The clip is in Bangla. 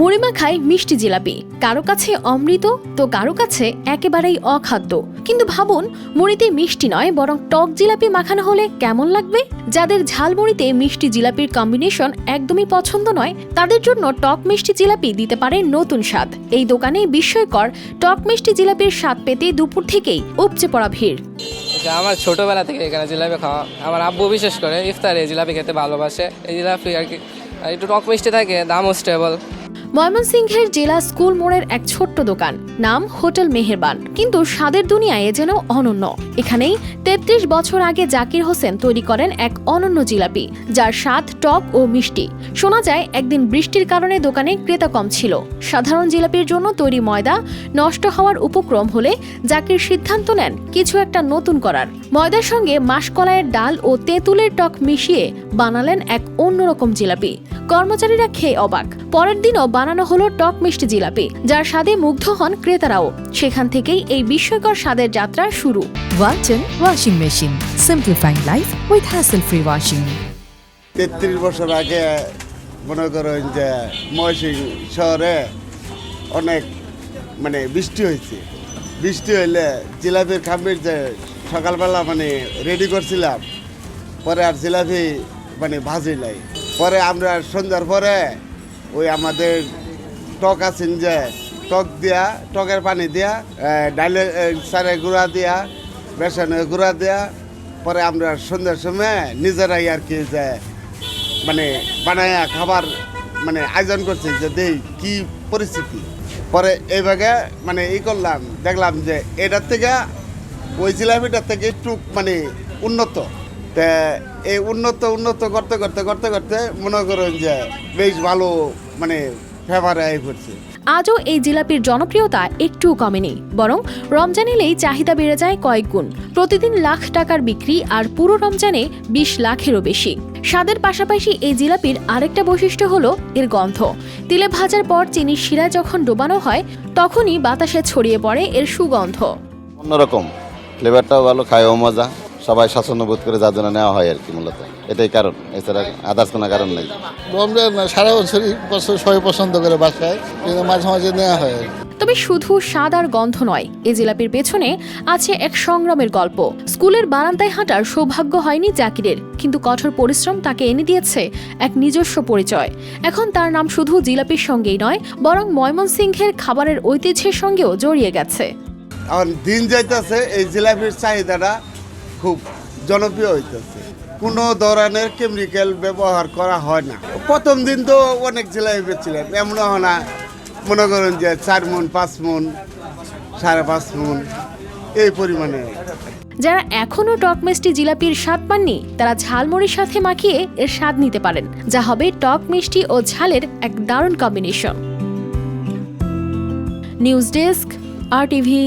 মুড়ি মাখায় মিষ্টি জিলাপি। কারও কাছে অমৃত, তো কারও কাছে একেবারেই অখাদ্য। কিন্তু ভাবুন, মুড়িতে মিষ্টি নয়, বরং টক জিলাপি মাখানো হলে কেমন লাগবে? যাদের ঝালমুড়িতে মিষ্টি জিলাপির কম্বিনেশন একদমই পছন্দ নয়, তাদের জন্য টক মিষ্টি জিলাপি দিতে পারে নতুন স্বাদ। এই দোকানে বিস্ময়কর টক মিষ্টি জিলাপির স্বাদ পেতে দুপুর থেকেই উপচে পড়া ভিড়। আমার ছোটবেলা থেকে এখানে জিলাপি খাওয়া, আমার আব্বু বিশেষ করে ইফতারে জিলাপি খেতে ভালোবাসে। এই জিলাপি আর কি একটু টক মিষ্টি থাকে, দামও স্টেবল ময়মনসিংহের জেলা স্কুল মোড়ের এক ছোট্ট দোকান, নাম হোটেল মেহেরবান। কিন্তু স্বাদের দুনিয়ায় এ যেন অনন্য। এখানেই তেত্রিশ বছর আগে জাকির হোসেন তৈরি করেন এক অনন্য জিলাপি, যার স্বাদ টক ও মিষ্টি। শোনা যায়, একদিন বৃষ্টির কারণে দোকানে ক্রেতা কম ছিল। সাধারণ জিলাপির জন্য তৈরি ময়দা নষ্ট হওয়ার উপক্রম হলে জাকির সিদ্ধান্ত নেন কিছু একটা নতুন করার। ময়দার সঙ্গে মাসকলাইয়ের ডাল ও তেঁতুলের টক মিশিয়ে বানালেন এক অন্যরকম জিলাপি। কর্মচারীরা খেয়ে অবাক। পরের দিনও বানানো হলো টক মিষ্টি জিলাপি যার স্বাদে মুগ্ধ হন ক্রেতারাও সেখান থেকেই এই বিস্ময়কর স্বাদের যাত্রা শুরু Walton Washing Machine. Simplifying life with hassle-free washing. তেত্রিশ বছর আগে মনে করেন যে ময়সিং শহরে অনেক মানে বৃষ্টি হয়েছে বৃষ্টি হইলে জিলাপির খামির যে সকালবেলা মানে রেডি করছিলাম পরে আর জিলাপি মানে ভাজি নাই পরে আমরা সন্ধ্যার পরে ওই আমাদের টক আছেন যে টক দিয়া টকের পানি দিয়া আহ, চারে গুঁড়া দিয়া বেসনের গুঁড়া দিয়া পরে আমরা সন্ধ্যার সময় নিজেরাই আর কি যে মানে বানায়া খাবার মানে আয়োজন করছে যে দেই কি পরিস্থিতি? পরে এইভাবে মানে ই করলাম দেখলাম যে এটার থেকে ওই জিলাপিটার থেকে একটু মানে উন্নত। তা এই উন্নত উন্নত করতে করতে করতে করতে মনে করেন যে বেশ ভালো মানে ফেভারে আই পড়ছে আজও এই জিলাপির জনপ্রিয়তা একটুও কমেনি বরং রমজান এলেই চাহিদা বেড়ে যায় কয়েক গুণ। প্রতিদিন লাখ টাকার বিক্রি আর পুরো রমজানে বিশ লাখেরও বেশি। স্বাদের পাশাপাশি এই জিলাপির আরেকটা বৈশিষ্ট্য হলো এর গন্ধ। তিলে ভাজার পর চিনির শিরা যখন ডোবানো হয় তখনই বাতাসে ছড়িয়ে পড়ে এর সুগন্ধ। অন্যরকম। ফ্লেভারটাও ভালো খায়ও মজা। সবাই স্বাচ্ছন্দ্য বোধ করে যার জন্য নেওয়া হয় আর কি মূলত। এটাই কারণ এছাড়া আদার্স কোনো কারণ নেই। রমজান সারা বছরই সবাই পছন্দ করে বাসায় কিন্তু মাঝে মাঝে নেওয়া হয় তবে শুধু স্বাদ আর গন্ধ নয় এই জিলাপির পেছনে আছে এক সংগ্রামের গল্প। স্কুলের বারান্দায় হাঁটার সৌভাগ্য হয়নি জাকিরের কিন্তু কঠোর পরিশ্রম তাকে এনে দিয়েছে এক নিজস্ব পরিচয়। এখন তার নাম শুধু জিলাপির সঙ্গেই নয় বরং ময়মনসিংহের খাবারের ঐতিহ্যের সঙ্গেও জড়িয়ে গেছে। এখন দিন যাইতেছে এই জিলাপির চাহিদাটা খুব জনপ্রিয় হইতেছে। কোনো ধরনের কেমিক্যাল ব্যবহার করা হয় না। প্রথম দিন তো অনেক জিলাপি পেয়েছিলাম এমন হয় না, মনে করেন যে চার মন, পাঁচ মন, সাড়ে পাঁচ মন, এই পরিমাণে। যারা এখনও টক মিষ্টি জিলাপির স্বাদ পাননি, তারা ঝালমুড়ির সাথে মাখিয়ে এর স্বাদ নিতে পারেন। যা হবে টক মিষ্টি ও ঝালের এক দারুণ combination news desk, R TV.